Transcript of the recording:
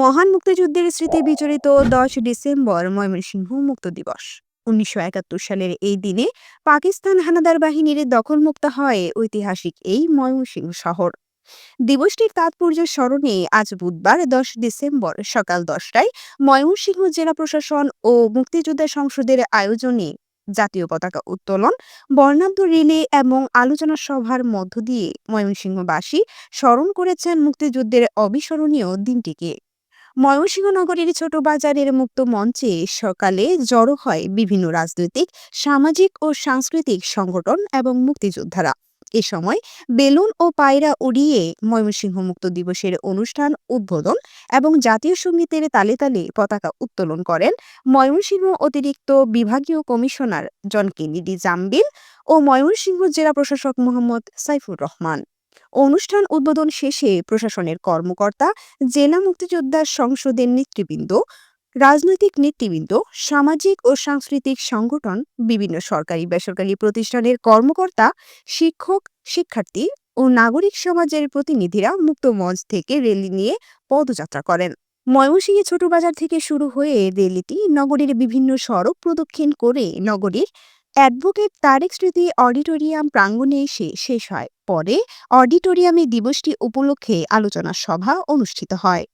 মহান মুক্তিযুদ্ধের স্মৃতি বিজড়িত দশ ডিসেম্বর ময়মনসিংহ মুক্ত দিবস। উনিশশো একাত্তর সালের এই দিনে পাকিস্তান হানাদার বাহিনীর দখলমুক্ত হয় ঐতিহাসিক এই ময়মনসিংহ শহর। দিবসটির তাৎপর্য স্মরণে আজ বুধবার দশ ডিসেম্বর সকাল দশটায় ময়মনসিংহ জেলা প্রশাসন ও মুক্তিযোদ্ধা সংসদের আয়োজনে জাতীয় পতাকা উত্তোলন, বর্ণাঢ্য রিলে এবং আলোচনা সভার মধ্য দিয়ে ময়মনসিংহবাসী স্মরণ করেছেন মুক্তিযুদ্ধের অবিস্মরণীয় দিনটিকে। ময়মনসিংহ নগরীর ছোট বাজারের মুক্ত মঞ্চে সকালে জড়ো হয় বিভিন্ন রাজনৈতিক, সামাজিক ও সাংস্কৃতিক সংগঠন এবং মুক্তিযোদ্ধারা। এ সময় বেলুন ও পায়রা উড়িয়ে ময়মনসিংহ মুক্ত দিবসের অনুষ্ঠান উদ্বোধন এবং জাতীয় সঙ্গীতের তালে তালে পতাকা উত্তোলন করেন ময়মনসিংহ অতিরিক্ত বিভাগীয় কমিশনার জন কেনেডি জাম্বিল ও ময়মনসিংহ জেলা প্রশাসক মোহাম্মদ সাইফুর রহমান। অনুষ্ঠান উদ্বোধন শেষে প্রশাসনের কর্মকর্তা, জেলা মুক্তিযোদ্ধা সংসদের নেতৃবৃন্দ, রাজনৈতিক নেতৃবৃন্দ, সামাজিক ও সাংস্কৃতিক সংগঠন, বিভিন্ন সরকারি বেসরকারি প্রতিষ্ঠানের কর্মকর্তা, শিক্ষক, শিক্ষার্থী ও নাগরিক সমাজের প্রতিনিধিরা মুক্ত মঞ্চ থেকে রেলি নিয়ে পদযাত্রা করেন। ময়মনসিংহে ছোট বাজার থেকে শুরু হয়ে রেলিটি নগরীর বিভিন্ন সড়ক প্রদক্ষিণ করে নগরীর অ্যাডভোকেট তারেক স্মৃতি অডিটোরিয়াম প্রাঙ্গণে এসে শেষ হয়। পরে অডিটোরিয়ামে দিবসটি উপলক্ষে আলোচনা সভা অনুষ্ঠিত হয়।